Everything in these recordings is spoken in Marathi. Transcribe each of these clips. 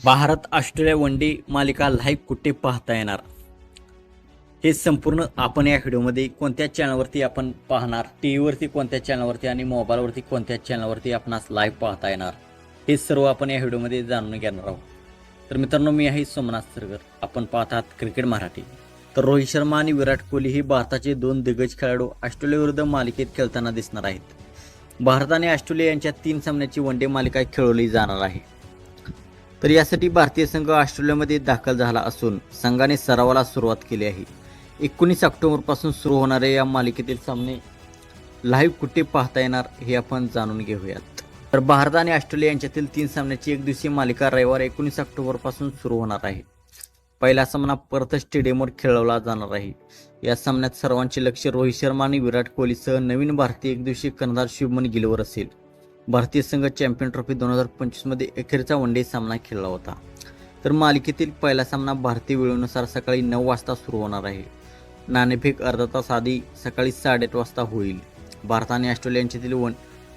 भारत ऑस्ट्रेलिया वन डे मालिका लाईव्ह कुठे पाहता येणार? हे संपूर्ण आपण या व्हिडिओमध्ये कोणत्या चॅनलवरती आपण पाहणार? टी व्हीवरती कोणत्या चॅनलवरती आणि मोबाईलवरती कोणत्या चॅनलवरती आपणास लाईव्ह पाहता येणार? हे सर्व आपण या व्हिडिओमध्ये जाणून घेणार आहोत. तर मित्रांनो मी आहे सोमनाथ सरगर. आपण पाहतात आहात क्रिकेट मराठी. तर रोहित शर्मा आणि विराट कोहली हे भारताचे दोन दिग्गज खेळाडू ऑस्ट्रेलियाविरुद्ध मालिकेत खेळताना दिसणार आहेत. भारत आणि ऑस्ट्रेलिया यांच्या तीन सामन्याची वन डे मालिका खेळवली जाणार आहे. तर यासाठी भारतीय संघ ऑस्ट्रेलियामध्ये दाखल झाला असून संघाने सरावाला सुरुवात केली आहे. एकोणीस ऑक्टोबरपासून सुरू होणाऱ्या या मालिकेतील सामने लाईव्ह कुठे पाहता येणार हे आपण जाणून घेऊयात. तर भारत आणि ऑस्ट्रेलिया यांच्यातील तीन सामन्याची एक दिवसीय मालिका रविवार एकोणीस ऑक्टोबरपासून सुरू होणार आहे. पहिला सामना परत स्टेडियमवर खेळवला जाणार आहे. या सामन्यात सर्वांचे लक्ष रोहित शर्मा आणि विराट कोहलीसह नवीन भारतीय एकदिवसीय कर्णधार शुभमन गिलवर असेल. भारतीय संघ चॅम्पियन ट्रॉफी दोन हजार पंचवीसमध्ये अखेरचा वन डे सामना खेळला होता. तर मालिकेतील पहिला सामना भारतीय वेळेनुसार सकाळी नऊ वाजता सुरू होणार आहे. नाणेफेक अर्धा तास आधी सकाळी साडेआठ वाजता होईल. भारत आणि ऑस्ट्रेलिया यांच्यातील वन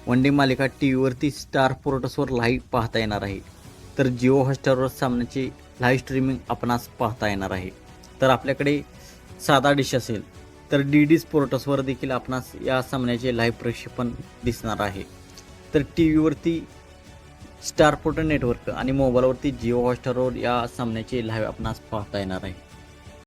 वन डे मालिका टी व्हीवरती स्टार पोर्टसवर लाईव्ह पाहता येणार आहे. तर जिओ हॉस्टारवर सामन्याची लाईव्ह स्ट्रीमिंग आपणास पाहता येणार आहे. तर आपल्याकडे साधा डिश असेल तर डी डी स्पोर्टसवर देखील आपणास या सामन्याचे लाईव्ह प्रक्षेपण दिसणार आहे. तर टी व्हीवरती स्टार नेटवर्क आणि मोबाईलवरती जिओ हॉटस्टारवर या सामन्याचे लाईव्ह आपणास पाहता येणार आहे.